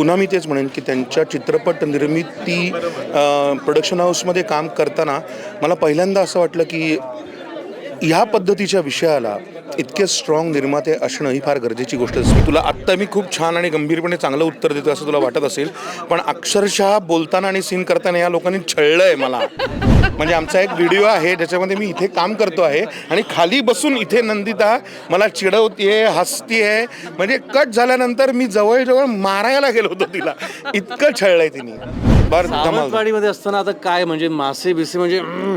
पुन्हा मी तेच म्हणेन की त्यांच्या चित्रपट निर्मिती प्रोडक्शन हाऊसमध्ये काम करताना मला पहिल्यांदा असं वाटलं की ह्या पद्धतीच्या विषयाला इतके स्ट्रॉंग निर्माते असणं ही फार गरजेची गोष्ट असते तुला आत्ता मी खूप छान आणि गंभीरपणे चांगलं उत्तर देतो असं तुला वाटत असेल पण अक्षरशः बोलताना आणि सीन करताना या लोकांनी छळलं आहे मला. म्हणजे आमचा एक व्हिडिओ आहे ज्याच्यामध्ये मी इथे काम करतो आहे आणि खाली बसून इथे नंदिता मला चिडवतीये हसतीये. म्हणजे कट झाल्यानंतर मी जवळजवळ मारायला गेलो होतो तिला. इतकं छळलंय तिने. बरं धमाल. सावंतवाडीमध्ये असताना आता काय म्हणजे मासे बिसे म्हणजे हम्म.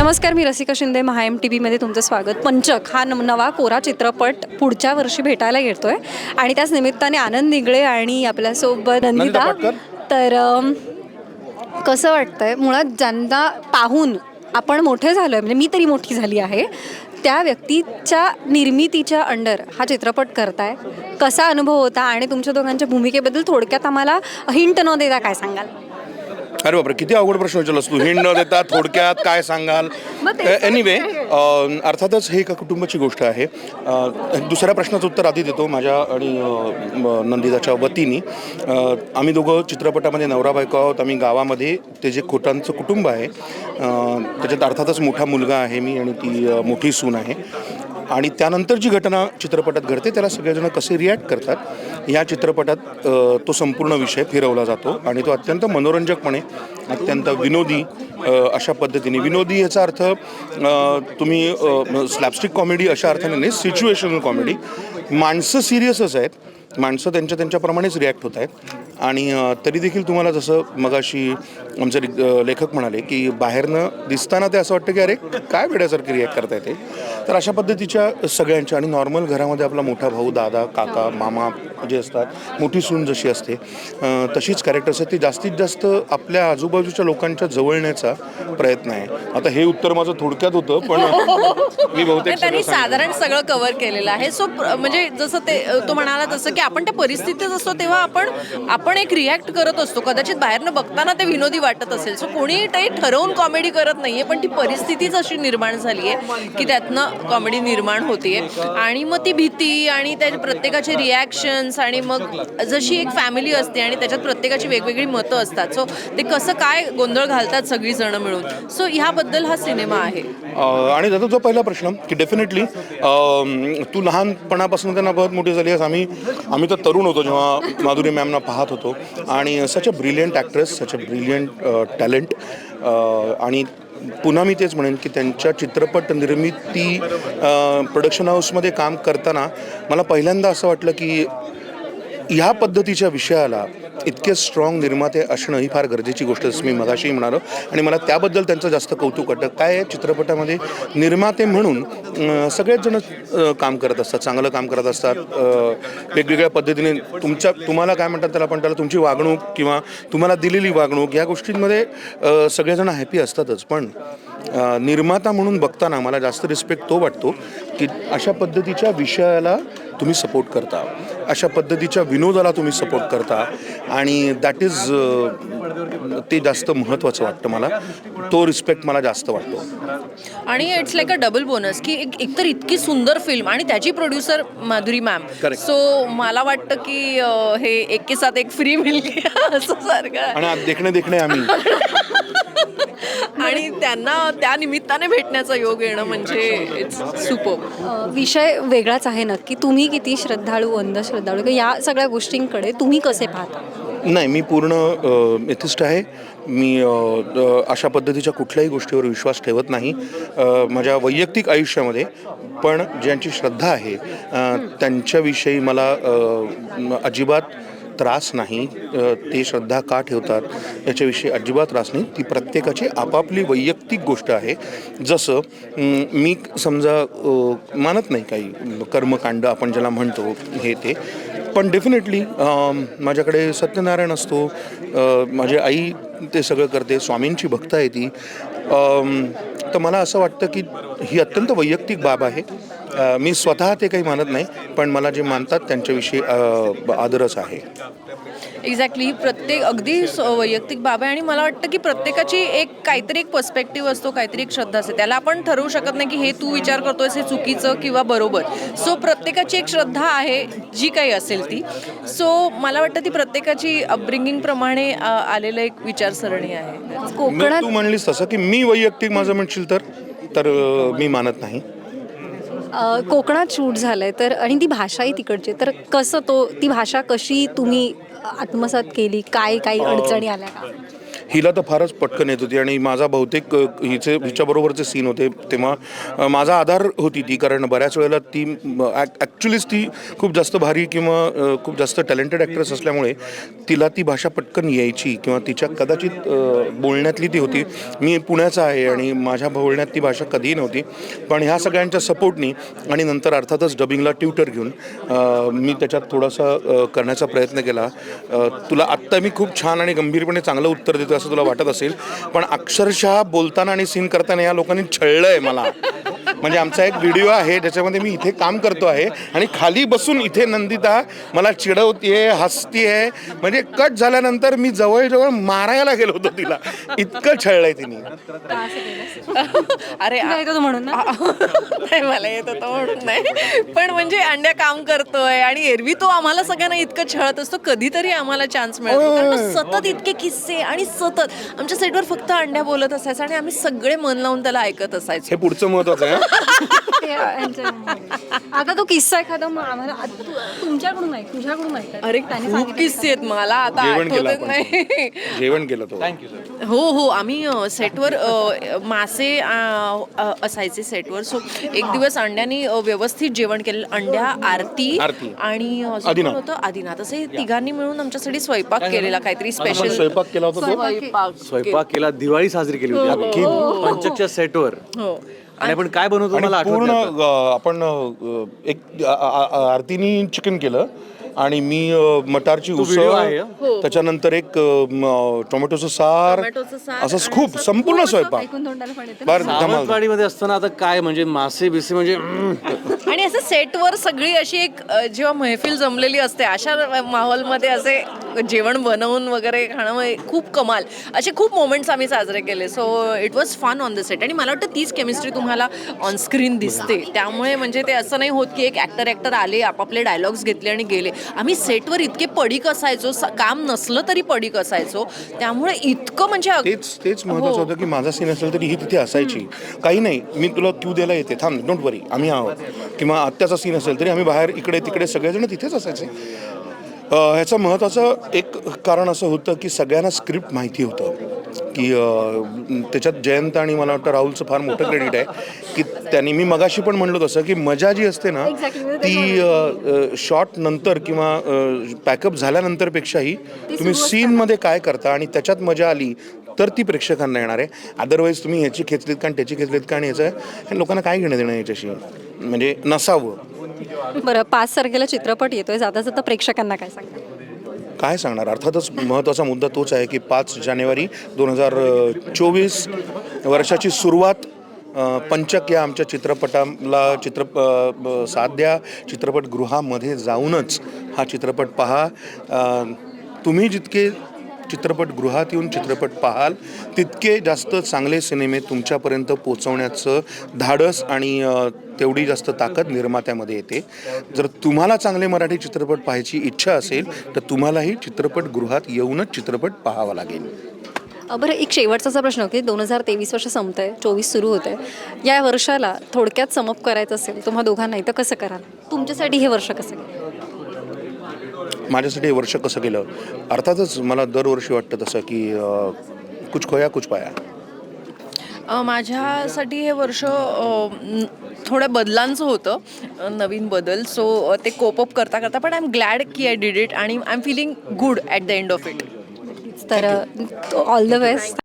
नमस्कार मी रसिका शिंदे महा एम टी व्हीमध्ये तुमचं स्वागत. पंचक हा न- नवा कोरा चित्रपट पुढच्या वर्षी भेटायला येतोय. आणि त्याच निमित्ताने आनंद निगळे आणि आपल्यासोबत नंदिता पाटकर. तर अम, कसं वाटतंय मुळात ज्यांना पाहून आपण मोठे झालोय म्हणजे मी तरी मोठी झाली आहे त्या व्यक्तीच्या निर्मितीच्या अंडर हा चित्रपट करताय. कसा अनुभव होता आणि तुमच्या दोघांच्या भूमिकेबद्दल थोडक्यात आम्हाला हिंट न देता काय सांगाल? अरे बापरे किती अवघड प्रश्न विचारलास तू? हिंड न देता थोडक्यात काय सांगाल? एनिवे अर्थातच हे एका कुटुंबाची गोष्ट आहे. दुसऱ्या प्रश्नाचं उत्तर आधी देतो माझ्या आणि नंदिताच्या वतीने. आम्ही दोघं चित्रपटामध्ये नवरा बायको आहोत. आम्ही गावामध्ये ते जे खोटांचं कुटुंब आहे त्याच्यात अर्थातच मोठा मुलगा आहे मी आणि ती मोठी सून आहे. आणि त्यानंतर जी घटना चित्रपटात घडते त्याला सगळेजण कसे रिॲक्ट करतात या चित्रपटात तो संपूर्ण विषय फिरवला जातो आणि तो अत्यंत मनोरंजकपणे अत्यंत विनोदी अशा पद्धतीने. विनोदी याचा अर्थ तुम्ही स्लॅपस्टिक कॉमेडी अशा अर्थाने नाही सिच्युएशनल कॉमेडी माणसं सिरियसच आहेत माणसं त्यांच्या त्यांच्याप्रमाणेच रिॲक्ट होत आहेत. आणि तरी देखील तुम्हाला जसं मगाशी आमचे लेखक म्हणाले की बाहेरनं दिसताना ते असं वाटतं की अरे काय वेड्यासारखे रिॲक्ट करता येते तर अशा पद्धतीच्या सगळ्यांच्या आणि नॉर्मल घरामध्ये आपला मोठा भाऊ दादा काका मामा जे असतात मोठी सून जशी असते तशीच कॅरेक्टर्स आहेत. ती जास्तीत जास्त आपल्या आजूबाजूच्या लोकांच्या जवळण्याचा प्रयत्न आहे. आता हे उत्तर माझं थोडक्यात होतं पण मी बहुतेक त्यांनी. साधारण सगळं कव्हर केलेलं आहे. सो म्हणजे जसं ते तो म्हणाला तसं की आपण त्या परिस्थितीत असतो तेव्हा आपण आपण एक रिॲक्ट करत असतो. कदाचित बाहेरनं बघताना ते विनोदी वाटत असेल. सो कोणी काही ठरवून कॉमेडी करत नाहीये पण ती परिस्थितीच अशी निर्माण झाली आहे की त्यातनं कॉमेडी निर्माण होतीये. आणि मग ती भीती आणि त्या प्रत्येकाचे रिॲक्शन्स आणि मग जशी एक फॅमिली असते आणि त्याच्यात प्रत्येकाची वेगवेगळी मतं असतात. सो ते कसं काय गोंधळ घालतात सगळीजणं मिळून? सो ह्याबद्दल हा सिनेमा आहे. आणि त्याचा जो पहिला प्रश्न की डेफिनेटली तू लहानपणापासून त्यांना बहुत मोठी झाली आहेस. आम्ही आम्ही तर तरुण होतो जेव्हा माधुरी मॅमना पाहत होतो. आणि such a brilliant actress such a brilliant talent आणि पुन्हा मी तेच म्हणेन की त्यांच्या चित्रपट निर्मिती प्रोडक्शन हाऊसमध्ये काम करताना मला पहिल्यांदा असं वाटलं की ह्या पद्धतीच्या विषयाला इतके स्ट्रॉंग निर्माते असणं ही फार गरजेची गोष्ट असं मी मगाशी म्हणालो. आणि मला त्याबद्दल त्यांचं जास्त कौतुक वाटतं. काय आहे? चित्रपटामध्ये निर्माते म्हणून सगळेच जण काम करत असतात चांगलं काम करत असतात. वेगवेगळ्या पद्धतीने तुमच्या तुम्हाला काय म्हणतात त्याला पण त्याला तुमची वागणूक किंवा तुम्हाला दिलेली वागणूक या गोष्टींमध्ये सगळेजण हॅपी असतातच. पण निर्माता म्हणून बघताना मला जास्त रिस्पेक्ट तो वाटतो की अशा पद्धतीच्या विषयाला तुम्ही सपोर्ट करता. अशा पद्धतीच्या विनोदाला तुम्ही सपोर्ट करता. आणि दॅट इज ते जास्त महत्त्वाचं वाटतं मला. तो रिस्पेक्ट मला जास्त वाटतो. आणि it's like a double bonus की एक एकतर इतकी सुंदर फिल्म आणि त्याची प्रोड्युसर माधुरी मॅम. सो मला वाटतं की हे एक के साथ एक फ्री मिल गया असं सारखं. आणि देखणे देखणे आम्ही. त्यांना त्या निमित्ताने भेटण्याचा योग येणं म्हणजे इट्स सुपर विषय वेगळाच आहे नक्की. तुम्ही किती श्रद्धाळू अंधश्रद्धाळू या सगळ्या गोष्टींकडे तुम्ही कसे पाहता? नाही मी पूर्ण एथिस्ट आहे. मी अशा पद्धतीच्या कुठल्याही गोष्टीवर विश्वास ठेवत नाही. माझ्या वैयक्तिक आयुष्यामध्ये पण ज्यांची श्रद्धा आहे त्यांच्याविषयी मला अजिबात त्रास नाही ते श्रद्धा का ठेवतात याच्याविषयी अजिबात त्रास नाही. ती प्रत्येकाची आपापली वैयक्तिक गोष्ट आहे. जसं मी समजा मानत नाही काही कर्मकांड आपण ज्याला म्हणतो हे ते. पण डेफिनेटली माझ्याकडे सत्यनारायण असतो माझी आई ते सगळं करते स्वामींची भक्त आहे ती. तर मला असं वाटतं की ही अत्यंत वैयक्तिक बाब आहे. मी स्वतः ते काही मानत नाही पण मला जे मानतात त्यांच्याविषयी आदरच आहे. एक्झॅक्टली ही प्रत्येक अगदी वैयक्तिक बाब आहे आणि मला वाटतं की प्रत्येकाची एक काहीतरी एक पर्स्पेक्टिव्ह असतो काहीतरी एक श्रद्धा असते. त्याला आपण ठरवू शकत नाही की हे तू विचार करतोयस हे चुकीचं किंवा बरोबर. सो प्रत्येकाची एक श्रद्धा आहे जी काही असेल ती. सो मला वाटतं ती प्रत्येकाची अपब्रिंगिंग प्रमाणे अ, आलेलं एक विचारसरणी आहे. कोकणात तू म्हणलीस तसं की मी वैयक्तिक माझं म्हणशील तर मी मानत नाही. कोकणात शूट झालंय तर आणि ती भाषाही तिकडची आहे. तर कसं तो ती भाषा कशी तुम्ही आत्मसात केली काय काही अडचणी आल्या का हिला तर फारच पटकन येत होती आणि माझा बहुतेक हिचे हिच्याबरोबरचे सीन होते तेव्हा माझा आधार होती ती कारण बऱ्याच वेळेला ती ॲक्च्युलीच ती खूप जास्त भारी किंवा खूप जास्त टॅलेंटेड ॲक्ट्रेस असल्यामुळे तिला ती भाषा पटकन यायची किंवा तिच्या कदाचित बोलण्यातली ती होती. मी पुण्याचा आहे आणि माझ्या बोलण्यात ती भाषा कधीही नव्हती. पण ह्या सगळ्यांच्या सपोर्टनी आणि नंतर अर्थातच डबिंगला ट्युटर घेऊन मी त्याच्यात थोडासा करण्याचा प्रयत्न केला. तुला आत्ता मी खूप छान आणि गंभीरपणे चांगलं उत्तर देतो. असं तुला वाटत असेल पण अक्षरशः बोलताना आणि सीन करताना या लोकांनी छळलंय मला. म्हणजे आमचा एक व्हिडिओ आहे ज्याच्यामध्ये मी इथे काम करतो आहे आणि खाली बसून इथे नंदिता मला चिडवतीये हसतीये. म्हणजे कट झाल्यानंतर मी जवळजवळ मारायला गेलो होतो तिला. इतकं छळलंय तिने. अरे येतं म्हणून ना? नाही मला येत होतं म्हणून नाही. पण म्हणजे अंड्या काम करतोय आणि एरवी तो आम्हाला सगळ्यांना इतकं छळत असतो कधीतरी आम्हाला चान्स मिळतो. कारण तो सतत इतके किस्से आणि सतत आमच्या सेटवर फक्त अंड्या बोलत असायचं आणि आम्ही सगळे मन लावून त्याला ऐकत असायचो. हे पुढचं महत्वाचं आहे आता तो किस्सा एखादा मग आम्हाला आता तू- तुमच्याकडून नाही तुझ्याकडून ऐकायचं. अरे त्याने खूप सांगितलं. किस्से आहेत. मला आता जेवण केलं आपण. नाही. जेवण केलं तो. हो हो आम्ही सेटवर मासे असायचे सेटवर. सो एक दिवस अंड्यानी व्यवस्थित जेवण केलं अंड्या आरती आरती. आणि. होतं? आदिनाथ. असे तिघांनी मिळून आमच्यासाठी स्वयंपाक केलेला काहीतरी स्पेशल स्वयंपाक केला होता तो? स्वयंपाक स्वयंपाक केला दिवाळी साजरी केली होती अख्खी पंचकच्या सेटवर. हो. आणि आपण काय बनवतो मला पूर्ण आपण एक आरतीनी चिकन केलं. आणि मी अ, मटारची उसळ त्याच्यानंतर एक अ, टोमॅटोचं सार टोमॅटोचं सार असं आणि खूप संपूर्ण स्वयंपाक ऐकून तोंडाला पण येतं. फार धमाल सावंतवाडीमध्ये असताना आता काय म्हणजे मासे बिसे म्हणजे हम्म. आणि असं सेटवर सगळी अशी एक अ, जेव्हा महफिल जमलेली असते अशा माहोलमध्ये असे जेवण बनवून वगैरे खाणं खूप कमाल. असे खूप मोमेंट्स आम्ही साजरे केले. So it was fun on the set आणि मला वाटतं तीच केमिस्ट्री तुम्हाला ऑन स्क्रीन दिसते. त्यामुळे म्हणजे ते असं नाही होत की एक ॲक्टर ॲक्टर आले आपापले डायलॉग्स घेतले आणि गेले. आम्ही सेटवर इतके पडीक असायचो काम नसलं तरी पडीक असायचो. त्यामुळे इतकं म्हणजे तेच तेच महत्वाचं होतं की माझा सीन असेल तरी ही तिथे असायची. काही नाही मी तुला क्यू द्यायला येते. थांब डोंट वरी आम्ही आहोत. किंवा आत्याचा सीन असेल तरी आम्ही बाहेर इकडे तिकडे सगळेजण तिथेच असायचे. ह्याचं महत्त्वाचं एक कारण असं होतं की सगळ्यांना स्क्रिप्ट माहिती होतं. की त्याच्यात जयंत आणि मला वाटतं राहुलचं फार मोठं क्रेडिट आहे की त्यांनी मी मगाशी पण म्हणलो तसं की मजा जी असते ना Exactly, मी तेच ती शॉर्ट नंतर किंवा पॅकअप झाल्यानंतर पेक्षाही तुम्ही सीनमध्ये काय करता आणि त्याच्यात मजा आली तर ती प्रेक्षकांना येणार आहे. अदरवाईज तुम्ही ह्याची खेचलीत का आणि त्याची खेचलीत का आणि याचं हे लोकांना काय घेणं देणं याच्याशी? म्हणजे नसावं. बरं पाच तारखेला चित्रपट येतोय. जाता जाता प्रेक्षकांना काय सांगा काय सांगणार? अर्थातच महत्त्वाचा मुद्दा तोच आहे की पाच जानेवारी दोन हजार चोवीस वर्षाची सुरुवात पंचक या आमच्या चित्रपटाला चित्र साध्या चित्रपटगृहामध्ये जाऊनच हा चित्रपट पहा. तुम्ही जितके चित्रपटगृहात येऊन चित्रपट पाहाल. तितके जास्त चांगले सिनेमे तुमच्यापर्यंत पोचवण्याचं धाडस आणि तेवढी जास्त ताकद निर्मात्यामध्ये येते. जर तुम्हाला चांगले मराठी चित्रपट पाहायची इच्छा असेल तर तुम्हालाही चित्रपटगृहात येऊनच चित्रपट पाहावा लागेल. बरं एक शेवटचा असा प्रश्न की दोन हजार तेवीस वर्ष संपत आहे चोवीस सुरू होत आहे या वर्षाला थोडक्यात समप करायचं असेल तुम्हा दोघांनाही तर कसं कराल? तुमच्यासाठी हे वर्ष कसं माझ्यासाठी हे वर्ष कसं गेलं? अर्थातच मला दरवर्षी वाटतं तसं की कुछ खोया कुछ पाया. माझ्यासाठी हे वर्ष थोड्या बदलांचं होतं नवीन बदल. सो ते कोप अप करता करता पण आय एम ग्लॅड की आय डिड इट आणि I am feeling good at the end of it तर ऑल द बेस्ट